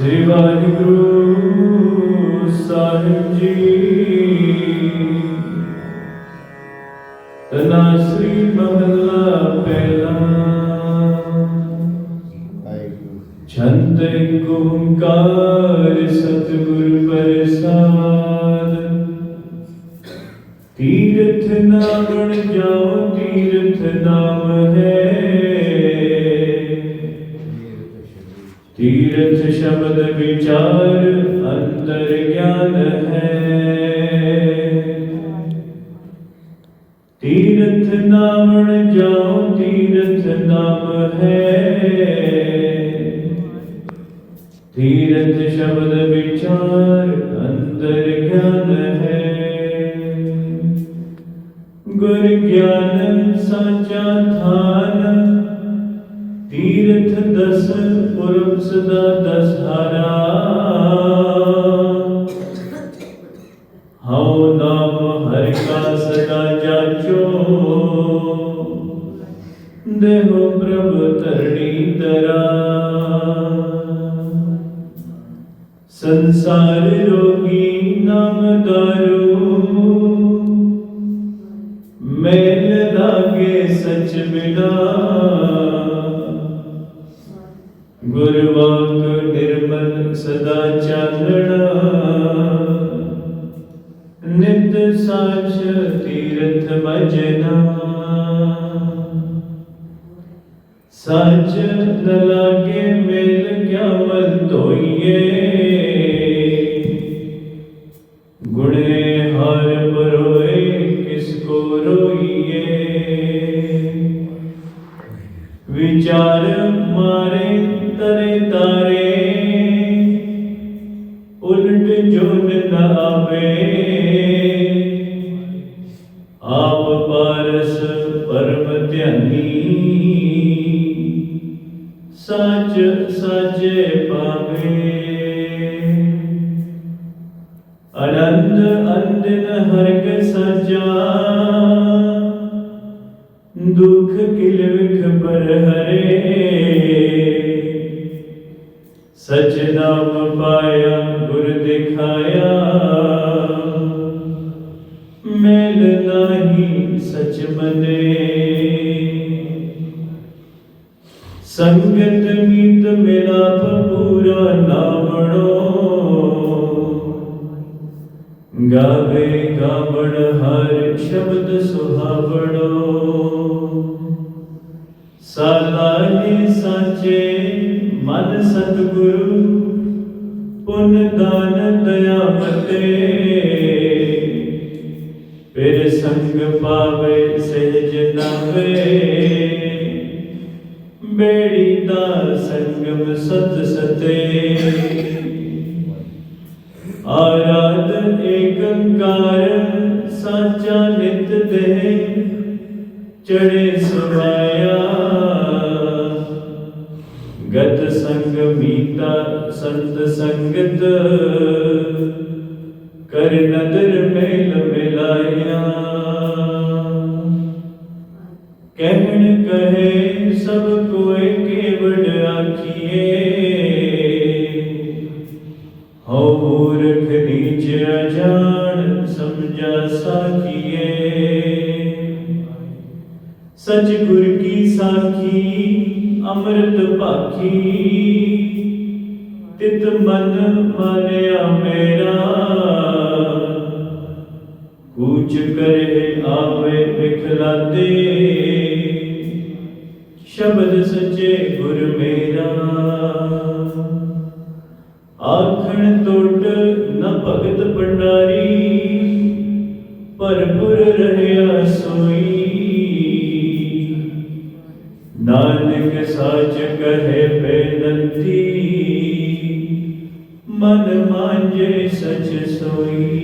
ਸ੍ਰੀ ਵਾਹਿਗੁਰੂ ਸਾਹਿਬ ਜੀ। ਤਨਾ ਸ੍ਰੀ ਮਹਲਾ ਪਹਿਲਾ ਛੰਦ ਓੰਕਾਰ, ਸਤਿਗੁਰ ਪ੍ਰਸਾਦ। ਤੀਰਥ ਨਾਮਣ ਜਾਓ, ਤੀਰਥ ਨਾਮ ਹੈ ਵਿਚਾਰ ਅੰਤਰ ਗਿਆਨ ਹੈ। ਤੀਰਥ ਨਾਮਣ ਜਾਓ ਤੀਰਥ ਨਾਮ ਹੈ। ਤੀਰਥ ਸ਼ਬਦ ਵਿਚਾਰ ਅੰਤਰ ਗਿਆਨ ਹੈ। ਗੁਰ ਗਿਆਨ ਸਾਚਾ ਥਾਨ ਤੀਰਥ ਦਸ, ਪੁਰਬ ਸਦਾ ਦਸ ਹਰਾ। ਹਉ ਨਾਮ ਹਰਿ ਕਾ ਸਦਾ ਜਾਚੋ। ਦੇਹੋ ਪ੍ਰਭ ਧਰਣੀ ਤਰਾ ਸੰਸਾਰ ਰੋਗੀ ਨਾਮ ਦਾਰੂ ਮੈਲ ਲਾਗੇ ਸਚ ਬਿਨਾ। ਗੁਰਵਾਕ ਨਿਰਮਲ ਸਦਾ ਚਾਨਣਾ ਨਿਤ ਸਾਚ ਤੀਰਥ ਮਜਨਾ ਸਾਚ ਨ ਲਾਗੇ ਮੇਲ ਗਿਆ ਮਨ ਧੋਈਏ। ਜੁਨ ਨ ਆਪ ਪਾਰਸ ਪਰਮ ਧਿਆਨੀ ਸੱਚ ਸਾਜੇ ਪਾਵੇ ਅਨੰਦ ਅੰਦਨ ਹਰਗ ਸਜਾ ਦੁਖ ਕਿਲ ਸਚ ਨਾਮ ਪਾਇਆ ਗੁਰ ਦਿਖਾਇਆ। ਮੇਲ ਨਹੀਂ ਸਚ ਬਨੇ ਸੰਗਤ ਮੀਤ ਮਿਲਾਪ ਪੂਰਾ ਨਾਮਣੋ ਗਾਵੇ ਗਾਵਣ ਹਰ ਸ਼ਬਦ ਸੁਹਾਵਣੋ। ਸਾਲਾਹੇ ਸਾਚੇ ਸਤਿਗੁਰੂ ਪੁਨ ਦਾਨ ਦਇਆ ਮਤੇ ਫਿਰ ਸੰਗ ਪਾਵੇ ਸਹਿਜ ਨਾਵੇ ਬੇੜੀ ਦਾ ਸੰਗਮ ਸਤ ਸਤੇ, ਆਰਾਧ ਏਕੰਕਾਰ ਸਾਚਾ ਨਿਤ ਦੇ ਚੜੇ ਸੁਭਾਇਆ ਗਤ ਸੰਗ ਮੀਤਾ ਸੰਤ ਸੰਗਤ ਕਰ ਨਦਰ ਮੇਲ ਮਿਲਾਇਆ ਕਹਿਣ ਕਹੇ ਸਭ ਕੋਇ ਕੇਵੜ ਆਖੀਏ ਹਉ ਮੂਰਖ ਨੀਚ ਅਜਾਣ ਸਮਝਾ ਸਾਖੀਏ ਸਚ ਗੁਰ ਕੀ ਸਾਖੀ ਅੰਮ੍ਰਿਤ ਭਾਖੀ ਤਿਤ ਮਨ ਮਾਰਿਆ ਮੇਰਾ। ਕੂਚ ਕਰੇ ਆਵੇ ਵਿਖਲਾਦੇ ਸ਼ਬਦ ਸੱਚੇ ਗੁਰ ਮੇਰਾ। ਆਖਣ ਟੁੱਟ ਨ ਭਗਤ ਪੰਡਾਰੀ ਭਰਪੁਰ ਰਹਿਆ ਸੋਈ। ਸਾਚ ਕਹੇ ਬੇਨੰਤੀ, ਮਨ ਮਾਂਜੇ ਸਚ ਸੋਈ।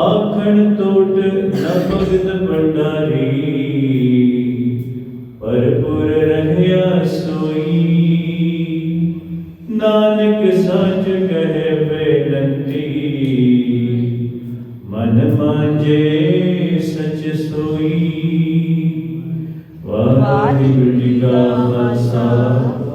ਆਖਣ ਟੋਟ ਨ ਭਗਤ ਭੰਡਾਰੀ, ਭਰਪੁਰ ਰਹਿਆ ਸੋਈ। ਨਾਨਕ ਸੱਚ ਕਹੇ ਬੇਨੰਤੀ, ਮਨ ਮਾਂਜੇ ਸਚ ਸੋਈ। ਵਾਹਿਗੁਰੂ ਜੀ ਕਾ ਖਾਲਸਾ ਵਾਹਿਗੁਰੂ ਵਾਹਿਗੁਰੂ ਜੀ ਕੀ